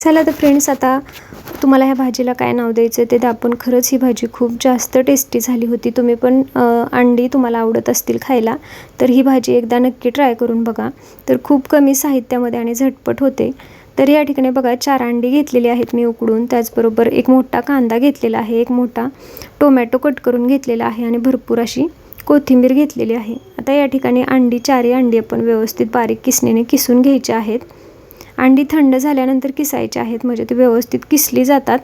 चला तर फ्रेंड्स आता तुम्हाला ह्या भाजीला काय नाव द्यायचं ते आपण खरंच ही भाजी खूप जास्त टेस्टी झाली होती. तुम्ही पण अंडी तुम्हाला आवडत असतील खायला तर ही भाजी एकदा नक्की ट्राय करून बघा. तर खूप कमी साहित्यामध्ये आणि झटपट होते. तर या ठिकाणी बघा चार अंडी घेतलेली आहेत मी उकडून. त्याचबरोबर एक मोठा कांदा घेतलेला आहे एक मोठा टोमॅटो कट करून घेतलेला आहे आणि भरपूर अशी कोथिंबीर घेतलेली आहे. आता या ठिकाणी अंडी चारही अंडी आपण व्यवस्थित बारीक किसणीने किसून घ्यायची आहेत. अंडी थंड झाल्यानंतर किसायचे आहेत म्हणजे ते व्यवस्थित किसली जातात.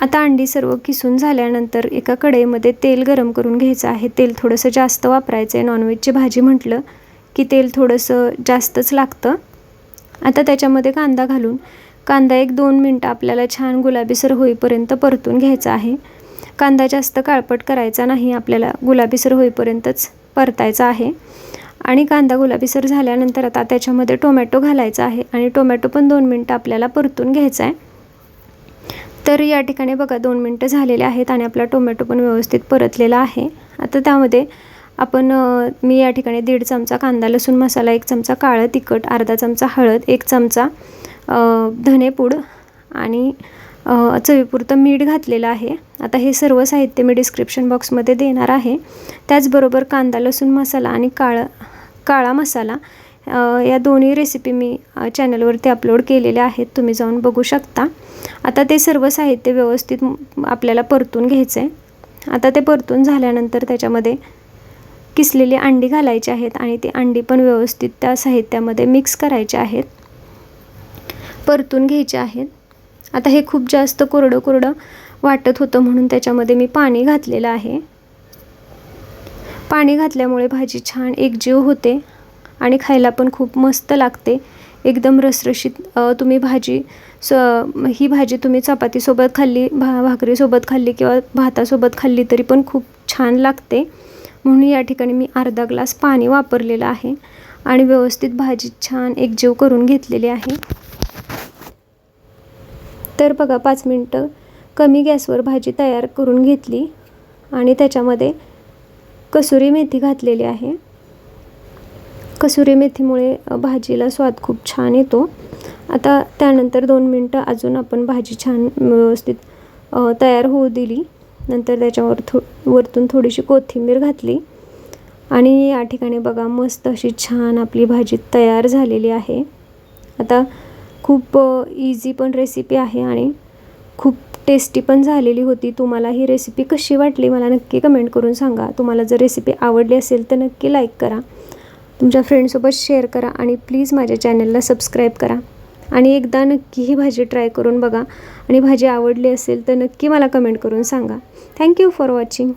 आता अंडी सर्व किसून झाल्यानंतर एका कढईमध्ये तेल गरम करून घ्यायचं आहे. तेल थोडंसं जास्त वापरायचं आहे नॉनव्हेजची भाजी म्हटलं की तेल थोडंसं जास्तच लागतं. आता त्याच्यामध्ये कांदा घालून कांदा एक दोन मिनटं आपल्याला छान गुलाबीसर होईपर्यंत परतून घ्यायचा आहे. कांदा जास्त काळपट करायचा नाही. आपल्याला गुलाबीसर होईपर्यंतच परतायचा आहे. आणि कांदा गुलाबीसर झाल्यानंतर आता त्याच्यामध्ये टोमॅटो घालायचा आहे आणि टोमॅटो पण दोन मिनटं आपल्याला परतून घ्यायचा आहे. तर या ठिकाणी बघा दोन मिनटं झालेले आहेत आणि आपला टोमॅटो पण व्यवस्थित परतलेला आहे. आता त्यामध्ये आपण मी या ठिकाणी दीड चमचा कांदा लसूण मसाला एक चमचा काळं तिखट अर्धा चमचा हळद एक चमचा धनेपूड आणि चवीपुरतं मीठ घातलेलं आहे. आता हे सर्व साहित्य मी डिस्क्रिप्शन बॉक्समध्ये देणार आहे. त्याचबरोबर कांदा लसूण मसाला आणि काळं काळा मसाला. या दोन्ही रेसिपी मी चॅनलवरती अपलोड केलेल्या आहेत. तुम्ही जाऊन बघू शकता. आता ते सर्व साहित्य व्यवस्थित आपल्याला परतून घ्यायचं आहे आता ते परतून झाल्यानंतर त्याच्यामध्ये किसलेली अंडी घालायची आहेत आणि ती अंडी पण व्यवस्थित त्या साहित्यामध्ये मिक्स करायची आहेत. परतून घ्यायचे आहेत. आता हे खूप जास्त कोरडं कोरडं वाटत होतं म्हणून त्याच्यामध्ये मी पाणी घातलेलं आहे. पाणी घातल्यामुळे भाजी छान एकजीव होते आणि खायला पण खूप मस्त लागते. एकदम रसरशीत तुम्ही भाजी स ही भाजी तुम्ही चपातीसोबत खाल्ली भा भाकरीसोबत खाल्ली किंवा भातासोबत खाल्ली तरी पण खूप छान लागते. म्हणून या ठिकाणी मी अर्धा ग्लास पाणी वापरलेलं आहे आणि व्यवस्थित भाजी छान एकजीव करून घेतलेली आहे. तर बघा पाच मिनटं कमी गॅसवर भाजी तयार करून घेतली आणि त्याच्यामध्ये कसुरी मेथी घातलेली आहे. कसुरी मेथीमुळे भाजीला स्वाद खूप छान येतो. आता त्यानंतर दोन मिनटं अजून आपण भाजी छान व्यवस्थित तयार होऊ दिली. नंतर त्याच्यावर थो वरतून थोडीशी कोथिंबीर घातली. आणि या ठिकाणी बघा मस्त अशी छान आपली भाजी तयार झालेली आहे. आता खूप इझी पण रेसिपी आहे आणि खूप टेस्टी पण झालेली होती. तुम्हाला ही रेसिपी कशी वाटली मला नक्की कमेंट करून सांगा. तुम्हाला जर रेसिपी आवडली असेल तर नक्की लाईक करा. तुमच्या फ्रेंडसोबत शेअर करा आणि प्लीज माझ्या चॅनलला सबस्क्राईब करा. आणि एकदा नक्की ही भाजी ट्राय करून बघा. आणि भाजी आवडली असेल तर नक्की मला कमेंट करून सांगा. Thank you for watching